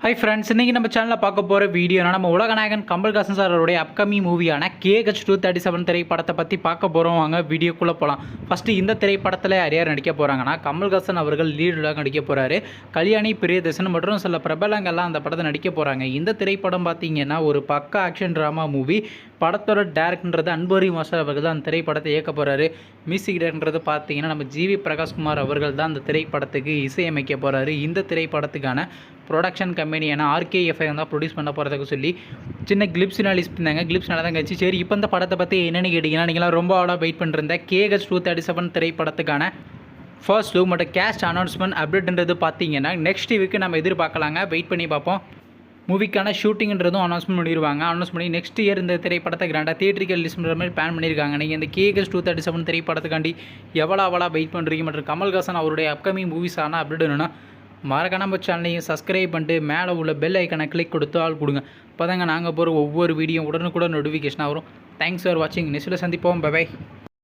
Hi friends இன்றைக்கி நம்ம சேனலில் பார்க்க போகிற வீடியோனா நம்ம உலகநாயகன் கமல்ஹாசன் சாரோடைய அப்கமிங் மூவியான கேஹெச் டூ தேர்ட்டி செவன் திரைப்படத்தை பற்றி பார்க்க போகிறோம் வாங்க வீடியோக்குள்ளே போகலாம் ஃபஸ்ட்டு இந்த திரைப்படத்தில் யார் யார் நடிக்க போகிறாங்கன்னா கமல்ஹாசன் அவர்கள் லீடுலாக நடிக்க போகிறாரு கல்யாணி பிரியதர்சன் மற்றும் சில பிரபலங்கள்லாம் அந்த படத்தை நடிக்க போகிறாங்க இந்த திரைப்படம் பார்த்தீங்கன்னா ஒரு பக்க ஆக்ஷன் ட்ராமா மூவி படத்தோட டேரக்டர்ன்றது அன்பரி மாஸ்டர் அவர்கள் தான் அந்த திரைப்படத்தை இயக்க போகிறாரு மியூசிக் டேரக்டர்ன்றது பார்த்தீங்கன்னா நம்ம ஜிவி பிரகாஷ்குமார் அவர்கள் தான் அந்த திரைப்படத்துக்கு இசையமைக்க போகிறாரு இந்த திரைப்படத்துக்கான ப்ரொடக்ஷன் கம்பெனியான ஆர்கேஎஃப்ஐ தான் ப்ரொடியூஸ் பண்ண போகிறதுக்கு சொல்லி சின்ன கிளிப்ஸ் லிஸ்ட் பண்ணாங்க கிளிப்ஸ் நல்லா தான் கழிச்சு சரி இப்போ இந்த படத்தை பற்றி என்னென்னு கேட்டிங்கன்னா நீங்களாம் ரொம்ப ஆளாக வெயிட் பண்ணிருந்தேன் கேஹெச் டூ தேர்ட்டி செவன் திரைப்படத்துக்கான ஃபர்ஸ்ட் லுக் மற்றும் கேஸ்ட் அனௌன்ஸ்மெண்ட் அப்டேட்ன்றது பார்த்தீங்கன்னா நெக்ஸ்ட் வீக்கு நம்ம எதிர்பார்க்கலாங்க. வெயிட் பண்ணி பார்ப்போம். மூவிக்கான ஷூட்டிங்ன்றதும் அனௌன்ஸ்மெண்ட் பண்ணிடுவாங்க. அனௌன்ஸ் பண்ணி நெக்ஸ்ட் இயர் இந்த திரைப்படத்தை கிராண்டாக தியேட்டரிக்கல் ரிலீஸ் பண்ணுற மாதிரி பிளான் பண்ணியிருக்காங்க. நீங்கள் இந்த கேஎஸ் டூ தேர்ட்டி செவன் திரைப்படத்துக்காண்டி எவ்வளோ அவ்வளோ வெயிட் பண்ணுறீங்க மற்றும் கமல்ஹாசன் அவருடைய அப்கமிங் மூவிஸான அப்டேட் என்னன்னா மறக்காம நம்ம சேனலையும் சப்ஸ்கிரைப் பண்ணிட்டு மேலே உள்ள பெல் ஐக்கனை கிளிக் கொடுத்து ஆள் கொடுங்க. அப்போ தாங்க நாங்கள் போகிற ஒவ்வொரு வீடியோ உடனுக்குடன் நோட்டிஃபிகேஷனாக வரும். தேங்க்ஸ் ஃபார் வாட்சிங் நெக்ஸ்ட்டில் சந்திப்போம். பை